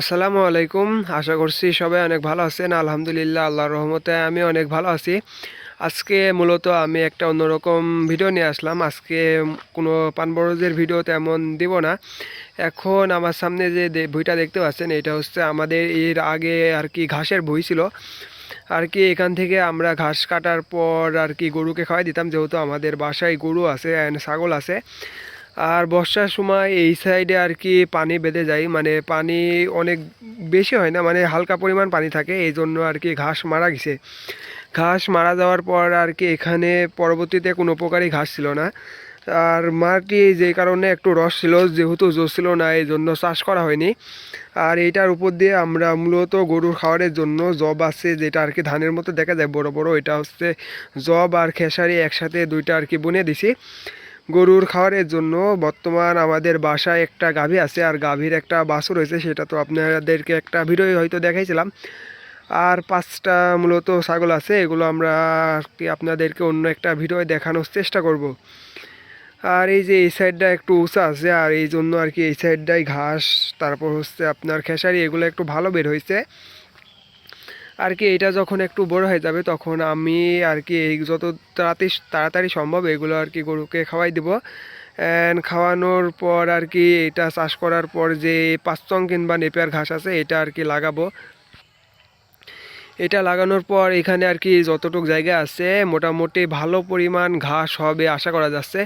আসসালামু আলাইকুম। আশা করছি সবাই অনেক ভালো আছেন। আলহামদুলিল্লাহ, আল্লাহর রহমতে আমি অনেক ভালো আছি। আজকে মূলত আমি একটা অন্যরকম ভিডিও নিয়ে আসলাম। আজকে কোনো পানবরজের ভিডিও তেমন দিব না। এখন আমার সামনে যে বইটা দেখতে পাচ্ছেন, এটা হচ্ছে আমাদের এর আগে আর কি ঘাসের বই ছিল। আর কি এখান থেকে আমরা ঘাস কাটার পর আর কি গরুকে খাওয়াই দিতাম, যেহেতু আমাদের বাসায় গরু আছে and ছাগল আছে। আর বর্ষার সময় এই সাইডে আর কি পানি বেঁধে যায় মানে পানি অনেক বেশি হয় না মানে হালকা পরিমাণ পানি থাকে, এই জন্য আর কি ঘাস মারা গেছে। ঘাস মারা যাওয়ার পর আর কি এখানে পরবর্তীতে কোনো প্রকারই ঘাস ছিল না। আর মাটি যে কারণে একটু রস ছিল, যেহেতু জোর ছিল না, এই জন্য চাষ করা হয়নি। আর এইটার উপর দিয়ে আমরা মূলত গরুর খাওয়ারের জন্য জব আছে, যেটা আর কি ধানের মতো দেখা যায়, বড় বড়, এটা হচ্ছে জব আর খেসারি একসাথে দুইটা আর কি বুনে দিছি। গরুর খাওয়ারের জন্য বর্তমান আমাদের বাসায় একটা গাভী আছে, আর গাভীর একটা বাছুর রয়েছে সেটা তো আপনাদেরকে একটা ভিডিও হয়তো দেখাইছিলাম। আর পাঁচটা মূলত ছাগল আছে, এগুলো আমরা কি আপনাদেরকে অন্য একটা ভিডিও দেখানোর চেষ্টা করব। আর এই যে এই সাইডটা একটু উঁচা আছে, আর এই জন্য আর কি এই সাইডটাই ঘাস, তারপর হচ্ছে আপনার খেসারি, এগুলো একটু ভালো বের হয়েছে। আর কি এটা যখন একটু বড় হয়ে যাবে তখন আমি আর কি এই যত তাড়াতাড়ি তাড়াতাড়ি সম্ভব এগুলো আর কি গরুকে খাওয়াই দেবো। অ্যান্ড খাওয়ানোর পর আর কি এটা চাষ করার পর যে পাঁচচং কিংবা নেপিয়ার ঘাস আছে এটা আর কি লাগাবো। এটা লাগানোর পর এখানে আর কি যতটুকু জায়গা আছে মোটামুটি ভালো পরিমাণ ঘাস হবে আশা করা যাচ্ছে।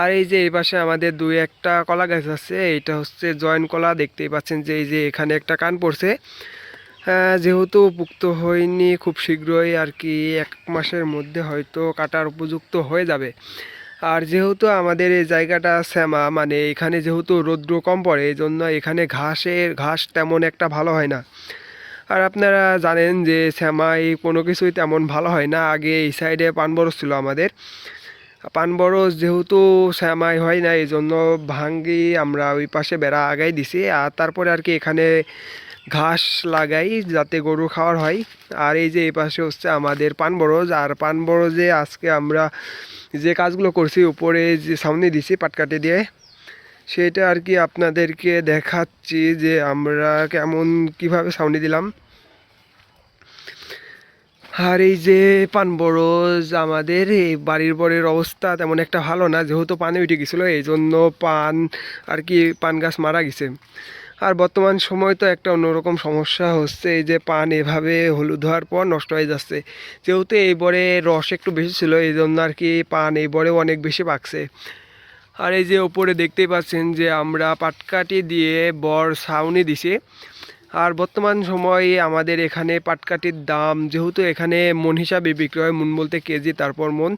আর এই যে এই পাশে আমাদের দুই একটা কলা গাছ আছে, এটা হচ্ছে জয়েন কলা, দেখতেই পাচ্ছেন যে এই যে এখানে একটা কান পড়ছে। যেহেতু পুক্ত হয়নি, খুব শীঘ্রই আর কি এক মাসের মধ্যে হয়তো কাটার উপযুক্ত হয়ে যাবে। আর যেহেতু আমাদের এই জায়গাটা শ্যামা মানে এখানে যেহেতু রৌদ্র কম পড়ে এই জন্য এখানে ঘাসের, ঘাস তেমন একটা ভালো হয় না। আর আপনারা জানেন যে শ্যামাই কোনো কিছুই তেমন ভালো হয় না। আগে এই সাইডে পানবরস ছিল আমাদের। পানবরস যেহেতু শ্যামাই হয় না এই জন্য ভাঙ্গি আমরা ওই পাশে বেড়া আগাই দিছি। আর তারপরে আর কি এখানে ঘাস লাগাই যাতে গরু খাওয়ার হয়। আর এই যে এই পাশে হচ্ছে আমাদের পানবরজ আর পানবরজে আজকে আমরা যে কাজগুলো করছি, উপরে যে সামনে দিছি পাটকাটি দিয়ে, সেটা আর কি আপনাদেরকে দেখাচ্ছি যে আমরা কেমন কীভাবে সাউনি দিলাম। আর এই যে পান বরজ, আমাদের এই বাড়ির বরের অবস্থা তেমন একটা ভালো না, যেহেতু পানি উঠে গেছিল এই জন্য পান আর কি পান গাছ মারা গেছে। আর বর্তমান সময় তো একটা অন্যরকম সমস্যা হচ্ছে, এই যে পান এভাবে হলুদ হওয়ার পর নষ্ট হয়ে যাচ্ছে। যেহেতু এই বরে রস একটু বেশি ছিল এই জন্য আর কি পান এই বরে অনেক বেশি পাকছে আর এই যে ওপরে দেখতেই পাচ্ছেন যে আমরা পাটকাটি দিয়ে বর ছাউনি দিছি। আর বর্তমান সময়ে আমাদের এখানে পাটকাটির দাম, যেহেতু এখানে মন হিসাবে বিক্রি হয়, মন বলতে কেজি, তারপর মন,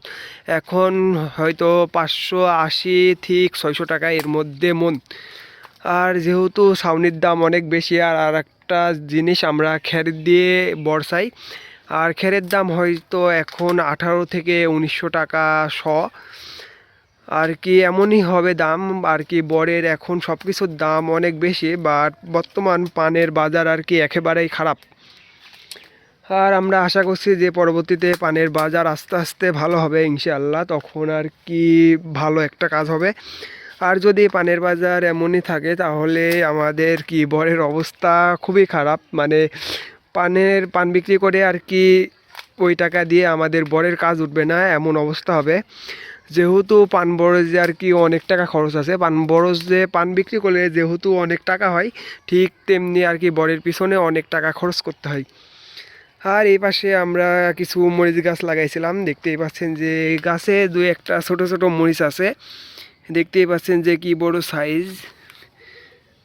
এখন হয়তো পাঁচশো আশি ঠিক ছয়শো টাকা এর মধ্যে মন। আর যেহেতু ছাউনির দাম অনেক বেশি, আর আর একটা জিনিস আমরা খের দিয়ে বর্ষাই আর খেরের দাম হয়তো এখন আঠারো থেকে উনিশশো টাকা শ। আর কি এমনই হবে দাম, আর কি বরের এখন সব কিছুর দাম অনেক বেশি বাট বর্তমান পানের বাজার আর কি একেবারেই খারাপ। আর আমরা আশা করছি যে পরবর্তীতে পানের বাজার আস্তে আস্তে ভালো হবে ইনশাআল্লাহ, তখন আর কি ভালো একটা কাজ হবে। আর যদি পানের বাজার এমনই থাকে, তাহলে আমাদের কি বরের অবস্থা খুবই খারাপ মানে পানের, পান বিক্রি করে আর কি ওই টাকা দিয়ে আমাদের বরের কাজ উঠবে না, এমন অবস্থা হবে। যেহেতু পান বরজে আর কি অনেক টাকা খরচ আছে, পান বরজে পান বিক্রি করলে যেহেতু অনেক টাকা হয়, ঠিক তেমনি আর কি বরের পিছনে অনেক টাকা খরচ করতে হয়। আর এই পাশে আমরা কিছু মরিচ গাছ লাগাইছিলাম, দেখতেই পাচ্ছেন যে গাছে দু একটা ছোট ছোট মরিচ আছে, দেখতেই পাচ্ছেন যে কি বড় সাইজ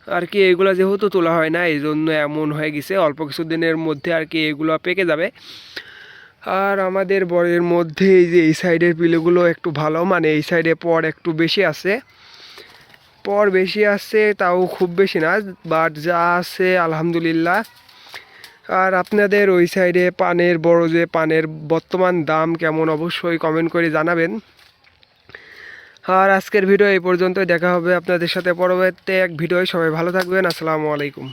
আর কি এগুলো যেহেতু তোলা হয় না এই জন্য এমন হয়ে গেছে, অল্প কিছু দিনের মধ্যে আর কি এগুলো পেকে যাবে। আর আমাদের বরের মধ্যে এই যে এই সাইডের পিলেগুলো একটু ভালো মানে এই সাইডে পর একটু বেশি আছে। পর বেশি আছে তাও খুব বেশি না বাট যা আছে আলহামদুলিল্লাহ। আর আপনাদের ওই সাইডে পানের, বড় যে পানের বর্তমান দাম কেমন, অবশ্যই কমেন্ট করে জানাবেন। আর আজকের ভিডিও এই পর্যন্তই, দেখা হবে আপনাদের সাথে পরবর্তী এক ভিডিও সবাই ভালো থাকবেন, আসসালামু আলাইকুম।